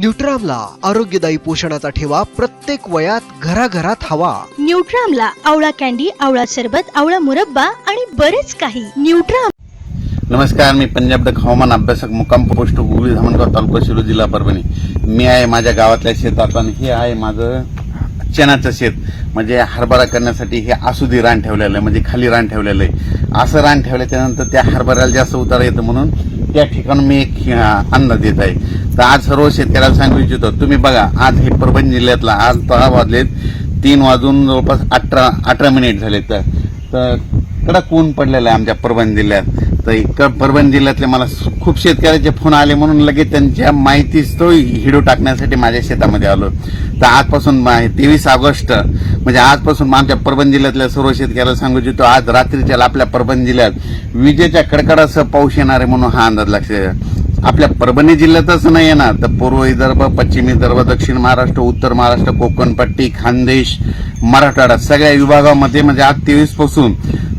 न्यूट्रामला आरोग्यदायी पोषणाचा ठेवा प्रत्येक वयात घराघरात हवा. न्यूट्रामला आवळा कॅन्डी आवळा सरबत आवळा मुरब्बा आणि बरेच काही. न्यूट्राम नमस्कार मी पंजाब डक हवामान अभ्यासक मुक्काम पोस्ट हुगळी धामणगाव तालुका शिरो जिल्हा परभणी. मी आहे माझ्या गावातल्या शेतात आणि हे आहे माझं चण्याचं शेत. म्हणजे हरभरा करण्यासाठी हे आसुदी रान ठेवलेलं आहे म्हणजे खाली रान ठेवलेलं आहे. असं रान ठेवलं त्यानंतर त्या हरभऱ्याला जास्त उतार येतं म्हणून त्या ठिकाणी मी एक अन्न देत आहे. तर आज सर्व शेतकऱ्याला सांगू इच्छितो तुम्ही बघा आज हे परभणी जिल्ह्यातला आज दहा वाजलेत तीन वाजून जवळपास अठरा अठरा मिनिट झाले तर तर कडक ऊन पडलेलं आहे आमच्या परभणी जिल्ह्यात. तर परभणी जिल्ह्यातले मला खूप शेतकऱ्याचे फोन आले म्हणून लगेच त्यांच्या माहितीच तो हिडू टाकण्यासाठी माझ्या शेतामध्ये आलो. तर आजपासून तेवीस ऑगस्ट म्हणजे आजपासून आमच्या परभणी जिल्ह्यातल्या सर्व शेतकऱ्याला सांगू इच्छितो आज रात्रीच्या आपल्या परभणी जिल्ह्यात विजेच्या कडकडासह पाऊस येणार आहे म्हणून हा अंदाज लक्ष आपल्या परभणी जिल्ह्यातच नाही येणार तर पूर्व विदर्भ पश्चिम विदर्भ दक्षिण महाराष्ट्र उत्तर महाराष्ट्र कोकणपट्टी खानदेश मराठवाडा सगळ्या विभागामध्ये म्हणजे आज तेवीसपासून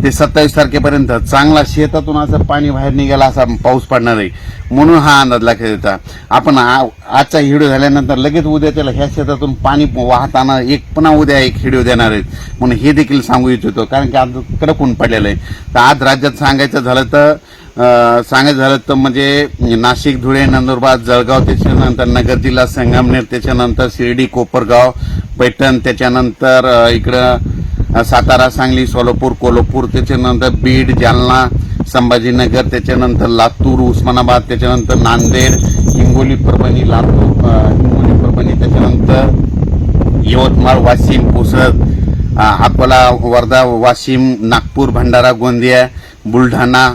ते सत्तावीस तारखेपर्यंत चांगला शेतातून असं पाणी बाहेर निघाला असा पाऊस पडणार आहे म्हणून हा अंदाज लक्षात येतात आपण आ- आजचा हिडो झाल्यानंतर लगेच उद्या त्याला ह्या शेतातून पाणी वाहताना एक पुन्हा उद्या एक हिडिओ देणार आहेत. म्हणून हे देखील सांगू इच्छितो कारण की आज कडक ऊन पडलेलं आहे. तर आज राज्यात सांगायचं झालं तर सांगायचं झालं तर म्हणजे नाशिक धुळे नंदुरबार जळगाव त्याच्यानंतर नगर जिल्हा संगमनेर त्याच्यानंतर शिर्डी कोपरगाव पैठण त्याच्यानंतर इकडं सातारा सांगली सोलापूर कोल्हापूर त्याच्यानंतर बीड जालना संभाजीनगर त्याच्यानंतर लातूर उस्मानाबाद त्याच्यानंतर नांदेड हिंगोली परभणी लातूर हिंगोली परभणी त्याच्यानंतर यवतमाळ वाशिम पुसद अकोला वर्धा वाशिम नागपूर भंडारा गोंदिया बुलढाणा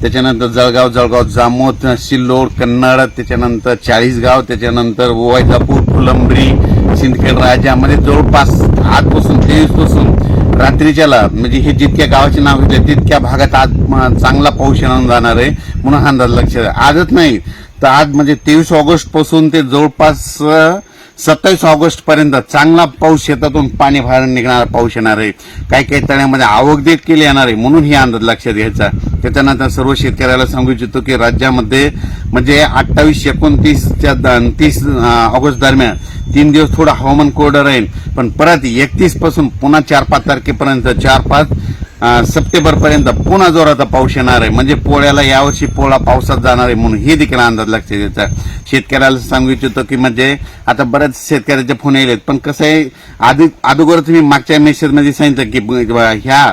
त्याच्यानंतर जळगाव जळगाव जामोद सिल्लोड कन्नड त्याच्यानंतर चाळीसगाव त्याच्यानंतर वैजापूर फुलंब्री सिंदखेड राजा म्हणजे जवळपास आजपासून तेवीसपासून रात्रीच्याला म्हणजे हे जितक्या गावाचे नाव घेतले तितक्या भागात आज चांगला पाऊस येणार जाणार आहे म्हणून हा अंदाज लक्ष द्या. आजच नाही तर आज म्हणजे तेवीस ऑगस्टपासून ते जवळपास सत्तावीस ऑगस्ट पर्यंत चांगला पाऊस शेतातून पाणी बाहेर निघणारा पाऊस येणार आहे काही काही तळ्यामध्ये आवक देखील येणार आहे म्हणून ही अंदाज लक्षात घ्यायचा त्याच्यानंतर सर्व शेतकऱ्याला सांगू इच्छितो की राज्यामध्ये म्हणजे अठ्ठावीस एकोणतीसच्या द- तीस ऑगस्ट दरम्यान तीन दिवस थोडं हवामान कोरडं राहील पण परत एकतीसपासून पुन्हा चार पाच तारखेपर्यंत चार पाच सप्टेंबरपर्यंत पुन्हा जोराचा पाऊस येणार आहे. म्हणजे पोळ्याला यावर्षी पोळा पावसात जाणार आहे म्हणून हे देखील अंदाज लक्षात द्यायचा शेतकऱ्याला सांगू इच्छितो की म्हणजे आता बऱ्याच शेतकऱ्याचे फोन येलेत पण कसं आहे आधी अगोदर तुम्ही मागच्या मेसेजमध्ये सांगितलं की ह्या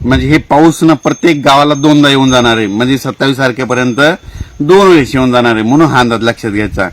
म्हणजे हे पाऊस ना प्रत्येक गावाला दोनदा येऊन जाणार आहे. म्हणजे सत्तावीस तारखेपर्यंत दोन वेळेस येऊन जाणार आहे म्हणून हा अंदाज लक्षात घ्यायचा.